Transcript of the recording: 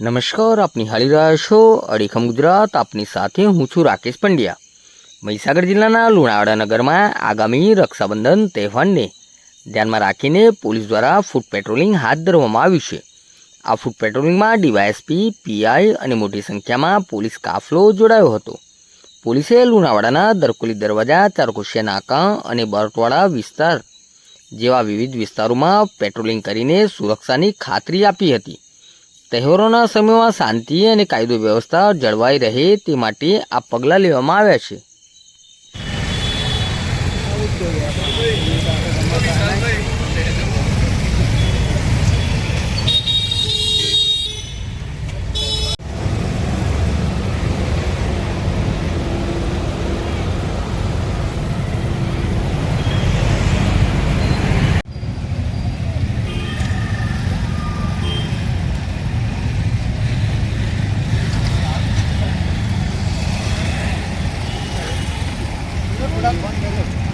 નમસ્કાર, આપની હાલી રહ્યા છો અડીખમ ગુજરાત, આપની સાથે હું છું રાકેશ પંડ્યા. મહીસાગર જિલ્લાના લુણાવાડા નગરમાં આગામી રક્ષાબંધન તહેવારને ધ્યાનમાં રાખીને પોલીસ દ્વારા ફૂટ પેટ્રોલિંગ હાથ ધરવામાં આવ્યું છે. આ ફૂટ પેટ્રોલિંગમાં ડીવાયએસપી, પીઆઈ અને મોટી સંખ્યામાં પોલીસ કાફલો જોડાયો હતો. પોલીસે લુણાવાડાના દરકુલી દરવાજા, ચારકુશિયા નાકા અને બરટવાડા વિસ્તાર જેવા વિવિધ વિસ્તારોમાં પેટ્રોલિંગ કરીને સુરક્ષાની ખાતરી આપી હતી. તહેવારોના સમયમાં શાંતિ અને કાયદો વ્યવસ્થા જળવાઈ રહે તે માટે આ પગલાં લેવામાં આવ્યા છે Thank you. Gracias.